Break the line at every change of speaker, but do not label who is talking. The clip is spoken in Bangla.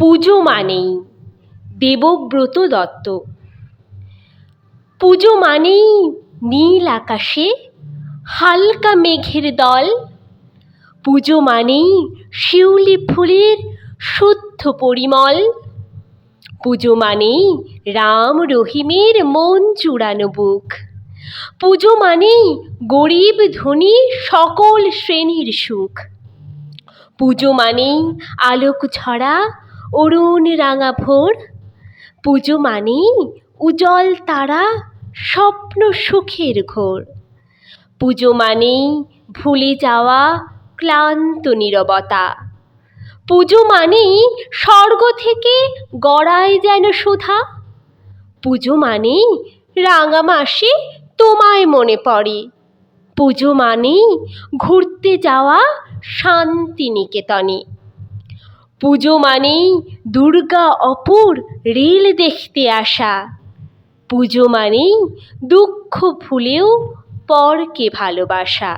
পুজো মানেই দেবব্রত দত্ত। পুজো মানেই নীল আকাশে হালকা মেঘের দল। পুজো মানেই শিউলি ফুলের শুদ্ধ পরিমল। পুজো মানেই রাম রহিমের মন চূড়ানো বুক। পুজো মানেই গরিব ধনী সকল শ্রেণির সুখ। পুজো মানেই আলোক ঝরা অরুণ রাঙা ভোর পুজো মানেই উজ্জ্বল তারা, স্বপ্ন সুখের ঘোর। পুজো মানেই ভুলে যাওয়া, ক্লান্ত নিরবতা। পুজো মানেই স্বর্গ থেকে গড়ায় যেন সুধা। পুজো মানেই রাঙা মাসে তোমায় মনে পড়ে। পুজো মানেই ঘুরতে যাওয়া শান্তিনিকেতনে। পুজো মানেই দুর্গা অপুর রেল দেখতে আসা। পুজো মানেই দুঃখ ভুলেও পরকে ভালোবাসা।